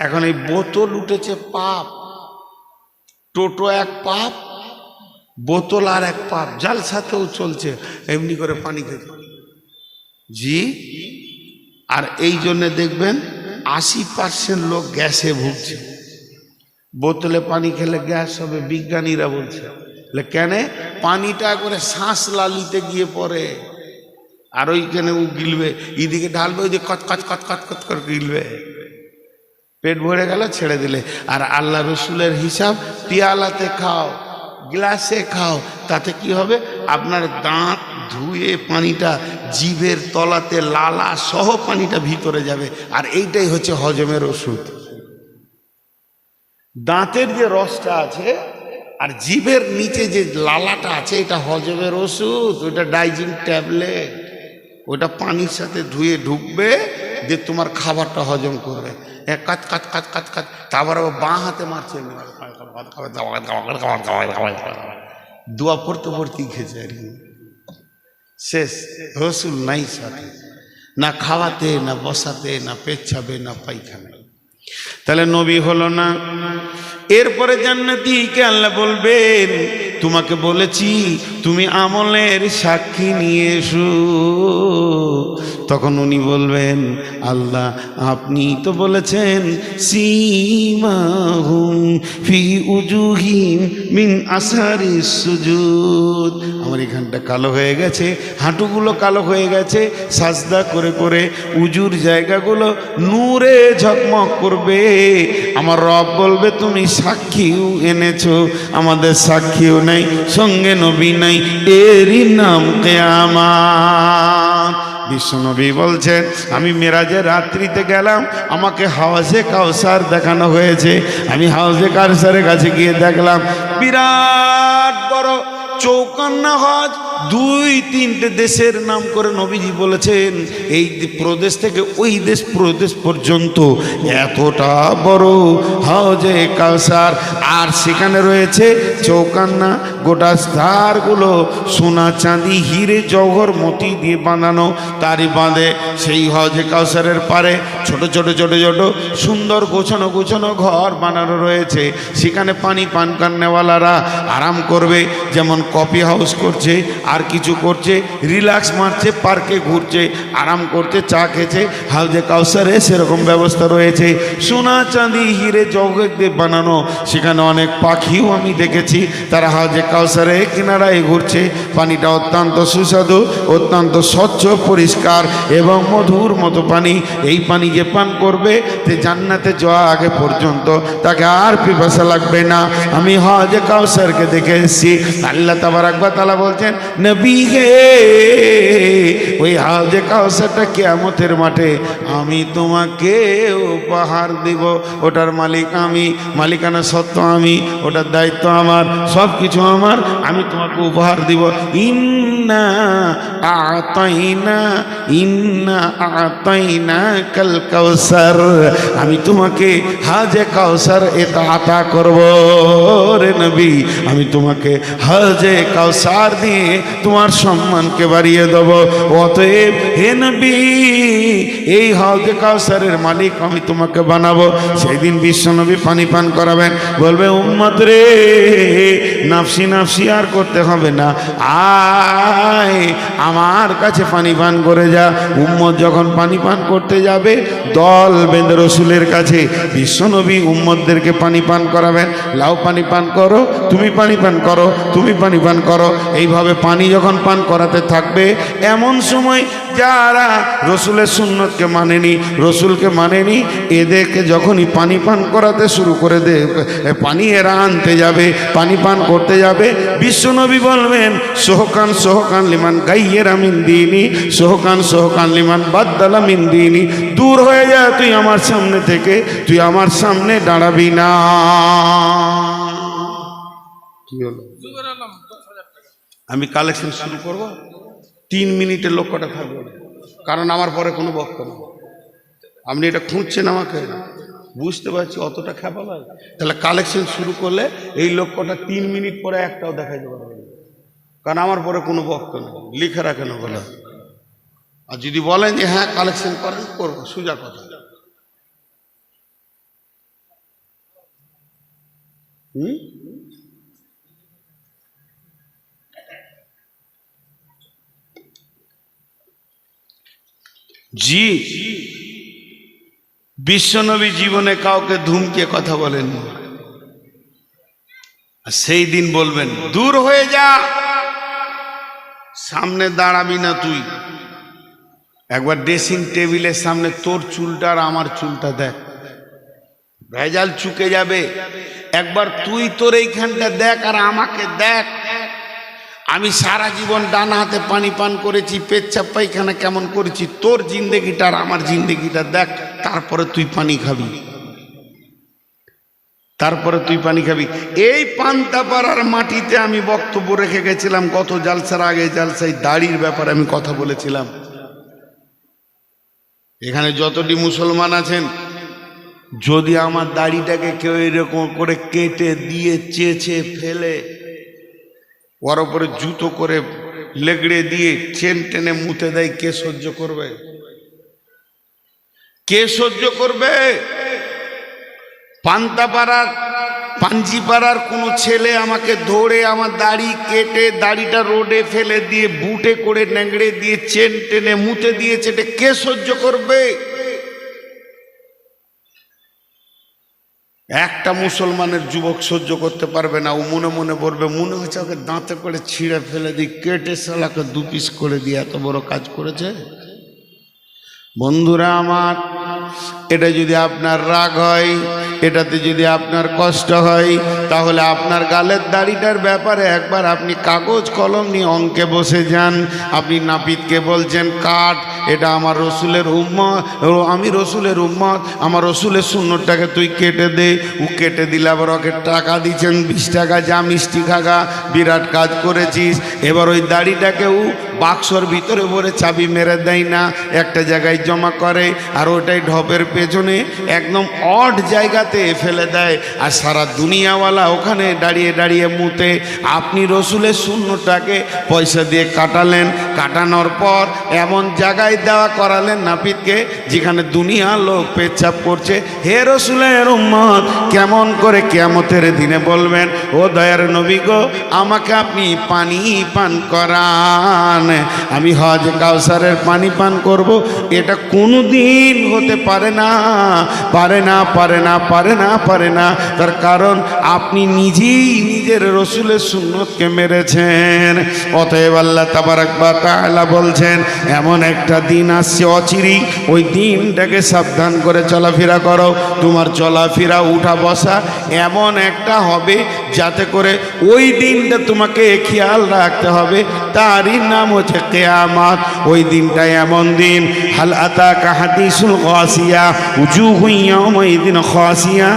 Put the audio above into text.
এখন এই বোতল উঠেছে পাপ। টোটো এক পাপ, বোতল আর এক পাপ, জালসাতেও চলছে, এমনি করে পানি খেতে জি, আর এই জন্যে দেখবেন আশি পার্সেন্ট লোক গ্যাসে ভুগছে। বোতলে পানি খেলে গ্যাস হবে, বিজ্ঞানীরা বলছে। বলে, কেন? পানিটা করে শ্বাস লালিতে গিয়ে পড়ে। আর ওইখানে ও গিলবে, এদিকে ঢালবে ওই যে কচ কচ কচ কচ কচ করে গিলবে। পেট ভরে গেল, ছেড়ে দিলে। আর আল্লাহ রসুলের হিসাব, পিয়ালাতে খাও, গ্লাসে খাও, তাতে কি হবে? আপনার দাঁত ধুয়ে পানিটা জিভের তলাতে লালা সহ পানিটা ভিতরে যাবে। আর এইটাই হচ্ছে হজমের ওষুধ। দাঁতের যে রসটা আছে, আর জিভের নিচে যে লালাটা আছে, এটা হজমের ওষুধ, ওটা ডাইজিং ট্যাবলেট। ওটা পানির সাথে ধুয়ে ঢুকবে যে তোমার খাবারটা হজম করবে। কাজ কাজ কাজ কাজ কাজ তারপর আবার বাঁ হাতে মারছে দোয়া পড়তে পড়তেই খেয়েছে আর কি। শেষ। রসুল নাই সাথে। না খাওয়াতে, না বসাতে, না পেচ্ছাবে না পায়খানায়। তাহলে নবী হলো না। এরপরে জান্নাতিকে আল্লাহ বলবেন, তোমাকে বলেছি, তুমি আমলের সাক্ষী নিয়ে এসো। তখন উনি বলবেন, আল্লাহ, আপনি তো বলেছেন মিন আমার এখানটা কালো হয়ে গেছে, হাঁটুগুলো কালো হয়ে গেছে, সাজদা করে করে উজুর জায়গাগুলো নূরে ঝকমক করবে। আমার রব বলবে, তুমি সাক্ষীও এনেছো, আমাদের সাক্ষীও নাই, সঙ্গে নবী নাই, এরই নাম কেয়ামা বিশ্বনবী বলছেন আমি মেরাজের রাত্রিতে গেলাম, আমাকে হাওয়াজে কাউসার দেখানো হয়েছে। আমি হাওয়াজে কাউসারের কাছে গিয়ে দেখলাম, বিরাট বড় চৌকান্না হজ, দুই তিনটে দেশের নাম করে নবীজি বলেছেন, এই প্রদেশ থেকে ওই দেশ প্রদেশ পর্যন্ত এতটা বড় হজে কালসার। আর সেখানে রয়েছে চৌকান্না, গোটা স্থারগুলো সোনা চাঁদি, হিরে জহর মতি দিয়ে বাঁধানো, তারই বাঁধে সেই হজে কাউসারের পারে ছোট ছোট ছোট ছোট সুন্দর গোছানো গোছানো ঘর বানানো রয়েছে। সেখানে পানি পান কান্নেওয়ালারা আরাম করবে, যেমন কফি হাউস করছে, আর কিছু করছে রিল্যাক্স মারছে পার্কে ঘুরছে, আরাম করছে, চা খেছে হাউজে কাউসারে সেরকম ব্যবস্থা রয়েছে। সোনা চাঁদি, হিরে জগৎ বানানো, সেখানে অনেক পাখিও আমি দেখেছি, তারা হাউজে কাউসারে কিনারায় ঘুরছে। পানিটা অত্যন্ত সুস্বাদু, অত্যন্ত স্বচ্ছ, পরিষ্কার এবং মধুর মতো পানি। এই পানি যে পান করবে যে জান্নাতে যাওয়া আগে পর্যন্ত, তাকে আর পিপাসা লাগবে না। আমি হজে কাউসারকে দেখে এসেছি। আল্লাহ তাবার আকবর তালা বলছেন, নবী হে, ওই হাজে কাউসারটা কেয়ামতের মাঠে আমি তোমাকে উপহার দিব। ওটার মালিক আমি, মালিকানা সত্য আমি, ওটার দায়িত্ব আমার সব কিছু আমার, আমি তোমাকে উপহার দিব। ইন্না আতাইনা ইন্না আতাইনা কাল কাউসার আমি তোমাকে হাজে কাউসার এটা আতা করব রে নবী, আমি তোমাকে হাজে কাউসার দিয়ে তোমার সম্মানকে বাড়িয়ে দেব। অতএব হে নবী, এই হাজে কাউসারের মালিক আমি তোমাকে বানাবো। সেই দিন বিশ্বনবী পানি পান করাবেন। বলবে, উম্মত রে, নাফসি নাফসি আর করতে হবে না। আয়, আমার কাছে পানি পান করে যা। উম্মত যখন পানি পান করতে যাবে, দল বেঁধে রসুলের কাছে বিশ্বনবী উম্মতদেরকে পানি পান করাবেন। লাউ পানি পান করো, তুমি পানি পান করো, তুমি পানি পান করো। এইভাবে পানি যখন পান করাতে থাকবে এমন সময় যারা রসুলের সুন্নতকে মানেনি রসুলকে মানেনি এদেরকে যখনই পানি পান করাতে শুরু করে দে পানি এরা আনতে যাবে পানি পান করতে যাবে। বিশ্বনবী বলবেন সোহকান সোহকান লিমান গাইয়ের আমিন দিইনি সোহকান সোহকান লিমান বাদ্দালা মিন দিইনি দূর হয়ে যা তুই আমার সামনে থেকে তুই আমার সামনে দাঁড়াবি না। কি হলো? আমি কালেকশন শুরু করব, তিন মিনিটের লক্ষ্যটা থাকবে। কারণ আমার পরে কোনো বক্তব্য আপনি এটা খুঁজছেন আমাকে? বুঝতে পারছি অতটা খেপা নয়। তাহলে কালেকশন শুরু করলে এই লক্ষ্যটা তিন মিনিট পরে একটাও দেখা যাবে না। কারণ আমার পরে কোনো বক্তব্য নেই। লিখে রাখেন বলে আর যদি বলেন যে হ্যাঁ কালেকশন করেন, করব। সোজা কথা। হুম? জি। বিশ্বনবী জীবনে কাউকে ধুমকে কথা বলেননি আর সেই দিন বলবেন, দূর হয়ে যা, সামনে দাঁড়াবি না তুই। একবার ড্রেসিং টেবিলের সামনে তোর চুলটা আর আমার চুলটা দেখ। ভেজাল চুকে যাবে। একবার তুই তোর এইখানটা দেখ আর আমাকে দেখ। আমি সারা জীবন ডান হাতে পানি পান করেছি পেচ্ছাপ পায়খানা কেমন করেছি, তোর জিন্দেগিটা আর আমার জিন্দেগিটা দেখ, তারপরে তুই পানি খাবি। তারপরে তুই পানি খাবি। এই পান্তাপাড়ার মাটিতে আমি বক্তব্য রেখে গেছিলাম, গত জালসার আগে জালসায় দাড়ির ব্যাপারে আমি কথা বলেছিলাম। এখানে যতটি মুসলমান আছেন, যদি আমার দাড়িটাকে কেউ এরকম করে কেটে দিয়ে চেঁচে ফেলে ওর ওপরে জুতো করে লেগড়ে দিয়ে চেন টেনে মুতে দেয়, কে সহ্য করবে? কে সহ্য করবে? পান্তাপাড়ার, পাঞ্জিপাড়ার কোনো ছেলে আমাকে ধরে আমার দাড়ি কেটে দাড়িটা রোডে ফেলে দিয়ে বুটে করে নেংড়ে দিয়ে চেন টেনে মুতে দিয়েছে, এটা কে সহ্য করবে? একটা মুসলমানের যুবক সহ্য করতে পারবে না, ও মনে মনে বলবে, মনে হচ্ছে ওকে দাঁতে করে ছিঁড়ে ফেলে দিই, কেটে সালাকে দু পিস করে দিয়ে এত বড় কাজ করেছে। বন্ধুরা আমার, এটা যদি আপনার রাগ হয়, এটাতে যদি আপনার কষ্ট হয়, তাহলে আপনার গালের দাড়িটার ব্যাপারে একবার আপনি কাগজ কলম নিয়ে অঙ্কে বসে যান, আপনি নাপিতকে বলছেন কাঠ এটা আমার রসুলের উম্মত। ও, আমি রসুলের উম্মত। আমার রসুলের শূন্যটাকে তুই কেটে দে। ও কেটে দিলে আবার ওকে টাকা দিচ্ছেন, বিশ টাকা যা মিষ্টি খাগা। বিরাট কাজ করেছিস। এবার ওই দাড়িটাকে দাড়িটাকেও বাক্সর ভিতরে ভরে চাবি মেরে দেয় না। একটা জায়গায় জমা করে আর ওটাই ঢপের পেছনে একদম অড জায়গাতে ফেলে দেয়। আর সারা দুনিয়াওয়ালা ওখানে দাঁড়িয়ে দাঁড়িয়ে মুতে। আপনি রসুলের শূন্যটাকে পয়সা দিয়ে কাটালেন। কাটানোর পর এমন জায়গায় দেওয়া করালেন নাপিতকে, যেখানে দুনিয়া লোক পেচ্ছাপ করছে। হে রসুলের উম্মত, কেমন করে কেমতের দিনে বলবেন, ও দয়ার নবী গো, আমাকে আপনি পানি পান করান। আমি হজ কাউসারের পানি পান করব। এটা কোনো দিন হতে পারে না। পারে না পারে না পারে না পারে না। তার কারণ, আপনি নিজেই নিজের রসুলের সুন্নতকে মেরেছেন। অতএব আল্লাহ তাবারাকবা তাআলা বলছেন, এমন একটা দিন আসছে অচিরি, ওই দিনটাকে সাবধান করে চলাফেরা করো। তোমার চলাফেরা, উঠা বসা এমন একটা হবে যাতে করে ওই দিনটা তোমাকে খেয়াল রাখতে হবে। তারই নাম হচ্ছে কেয়ামাত। ওই দিনটা এমন দিন। হাল আতা কাহাদিসুল খাসিয়া উজু ওই দিন খাসিয়া।